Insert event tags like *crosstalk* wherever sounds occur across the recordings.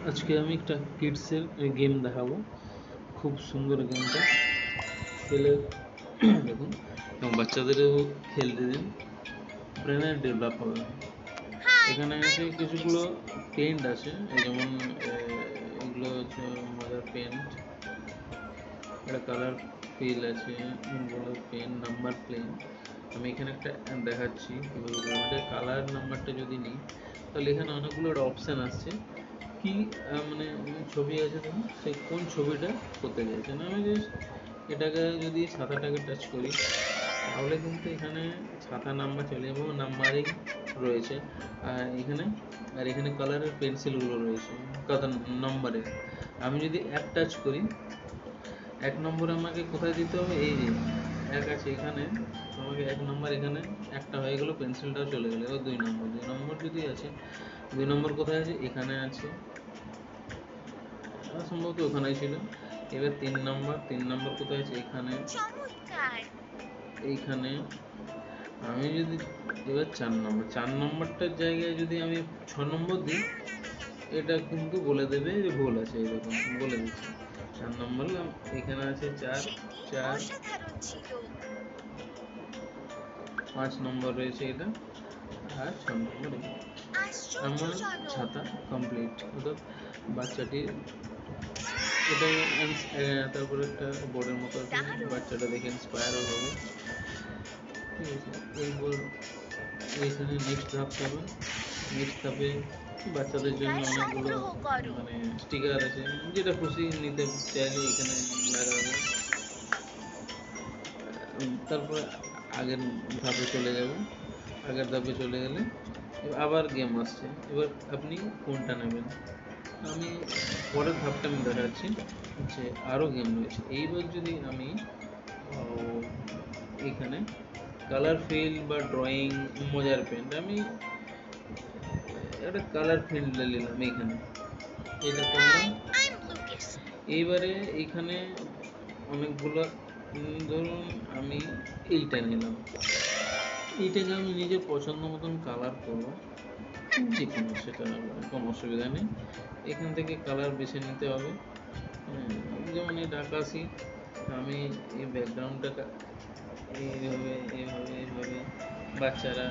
আজকে আমি একটা কিডসের গেম দেখাবো। খুব সুন্দর গেমটা খেলে *clears throat* দেখুন এবং বাচ্চাদেরও খেলতে দিন। ব্রেনের ডেভেলপ হবে। এখানে আছে কিছুগুলো পেন্ট আছে। যেমন এগুলো হচ্ছে মজার পেন্ট একটা কালার ফিল আছে এগুলো পেন নাম্বার প্লেন আমি এখানে একটা দেখাচ্ছি। কালার নাম্বারটা যদি নিই তাহলে এখানে অনেকগুলো অপশান আসছে কি মানে ছবি আছে দেখুন, সেই কোন ছবিটা করতে চাইছেন? আমি জাস্ট এটাকে যদি ছাতাটাকে টাচ করি, তাহলে কিন্তু এখানে ছাতা নাম্বার চলে এবং নাম্বারিং রয়েছে। আর এখানে আর এখানে কালারের পেন্সিলগুলো রয়েছে কত নম্বরে আমি যদি এক টাচ করি, এক নম্বর আমাকে কোথায় দিতে হবে? এই যে এক আছে এখানে আমাকে এক নম্বর এখানে একটা হয়ে গেল পেন্সিলটাও চলে গেলো এবার দুই নম্বর দুই নম্বর যদি আছে দুই নম্বর কোথায় আছে? এখানে আছে। সম্ভবত ওখানেই ছিল। এবার তিন নম্বর তিন নম্বর কোথায় আছে? এখানে। এইখানে আমি যদি এবার চার নম্বর চার নম্বরটার জায়গায় যদি আমি ছ নম্বর দিই এটা কিন্তু বলে দেবে যে ভুল আছে এরকম বলে দিচ্ছে। চার নম্বর এখানে আছে চার চার। পাঁচ নম্বর রয়েছে এটা আর ছ নম্বর আমার ছাতা কমপ্লিট অর্থাৎ বাচ্চাটির এটা তারপরে একটা বোর্ডের মতো বাচ্চাটা দেখে ইন্সপায়ারও হবে। ঠিক আছে এইখানে নেক্সট ধাপ পাবে নেক্সট ধাপে বাচ্চাদের জন্য অনেকগুলো মানে স্টিকার আছে। যেটা খুশি নিতে চাইলে এখানে লাগাবে তারপরে আগের ধাপে চলে যাব। আগের ধাপে চলে গেলে আবার গেম আসছে। এবার আপনি কোনটা নেবেন? আমি পরের ধাপটা আমি দেখাচ্ছি যে আরও গেম রয়েছে। এইবার যদি আমি এখানে কালার ফিল বা ড্রয়িং মজার পেন্ট আমি একটা কালার ফিল্ড নিলাম এখানে এটা করলাম এইবারে এইখানে অনেকগুলো ধরুন আমি এইটা নিলাম। এইটাকে আমি নিজের পছন্দ মতন কালার করব। যে কোনো সেটা কোনো অসুবিধা নেই। এখান থেকে কালার বেছে নিতে হবে। হুম, যেমন এই আকাশি আমি এই ব্যাকগ্রাউন্ডটা এইভাবে এইভাবে এইভাবে বাচ্চারা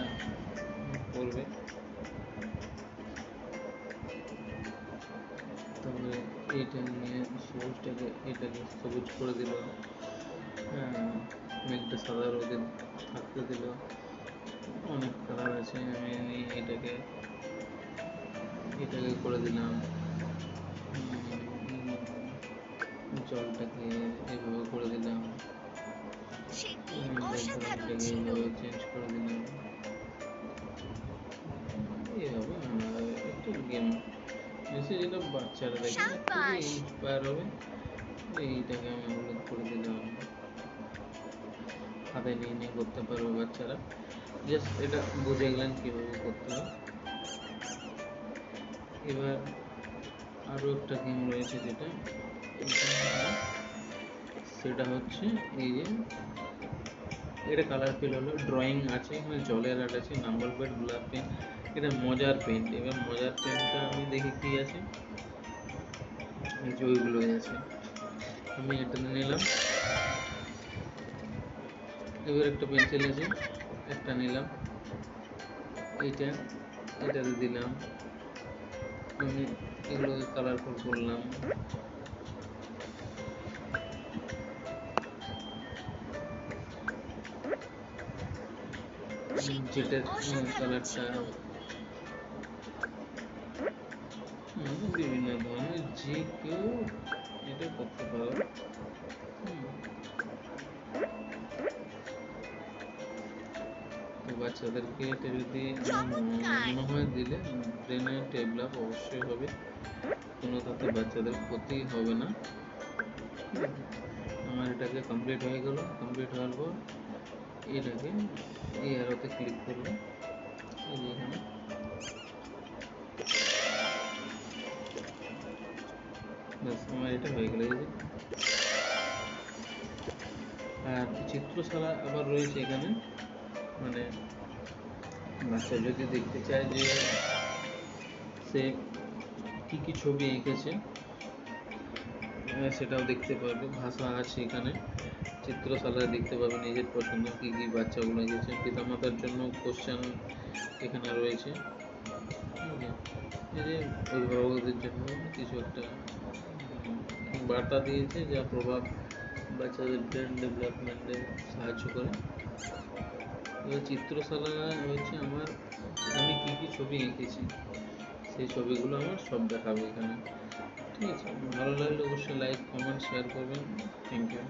করবে। এইটা নিয়ে সবুজটাকে এটাকে সবুজ করে দিল। হ্যাঁ মেঘটা সাদা রোদে থাকতে দিল। অনেক কালার আছে আমি নিয়ে এটাকে এটাকে করে দিলাম। জলটাকে এভাবে করে দিলাম। চেঞ্জ করে দিলাম। এইভাবে আমরা একটু গেম বেশি যেটা বাচ্চারা দেখে। ইন্সপায়ার হবে এইটাকে আমি হলুদ করে দিলাম। হাতে নিয়ে নিয়ে করতে পারবে বাচ্চারা। জাস্ট এটা বুঝে গেলেন কীভাবে করতে হবে এবার আরও একটা গেম রয়েছে যেটা। সেটা হচ্ছে এই যে এটা কালার ফিল হলো ড্রয়িং আছে, এখানে জলের আর্ট আছে নাম্বার প্লেট গোলাপ পেন এটা মজার পেন্ট এবার মজার পেনটা আমি দেখি কি আছে। যে ওইগুলোই আছে। আমি এটা নিলাম। এবার একটা পেন্সিল আছে, একটা নিলাম। এইটা, এটাতে দিলাম। আমি এগুলোকে কালারফুল করলাম। সেটি যেটা অসাধারণ কালারটা বিভিন্ন ধরনের যে কেউ এটা করতে পারো। বাচ্চাদেরকে এটা যদি মনে হয় দিলে ব্রেনের ডেভেলপ অবশ্যই হবে। কোনো তাতে বাচ্চাদের ক্ষতি হবে না। আমার এটাকে কমপ্লিট হয়ে গেল। কমপ্লিট হওয়ার পর এটাকে এই অ্যারোতে ক্লিক এখানে। আমার এটা হয়ে গেল আর চিত্রশালা আবার রয়েছে এখানে। মানে বাচ্চা যদি দেখতে চায় যে সে কি কি ছবি এঁকেছে সেটাও দেখতে পারবে। ভাষা আছে এখানে চিত্রশালায় দেখতে পাবে নিজের পছন্দ কি কি বাচ্চাগুলো এঁকেছে পিতামাতার জন্য কোশ্চেন এখানে রয়েছে। ঠিক এই যে অভিভাবকদের জন্য কিছু একটা বার্তা দিয়েছে যা প্রভাব বাচ্চাদের ব্রেন ডেভেলপমেন্টে সাহায্য করে। চিত্রশালা হচ্ছে আমার, আমি কী কী ছবি এঁকেছি, সেই ছবিগুলো আমার সব দেখাবে এখানে। ঠিক আছে। ভালো লাগলে অবশ্যই লাইক কমেন্ট শেয়ার করবেন। Thank you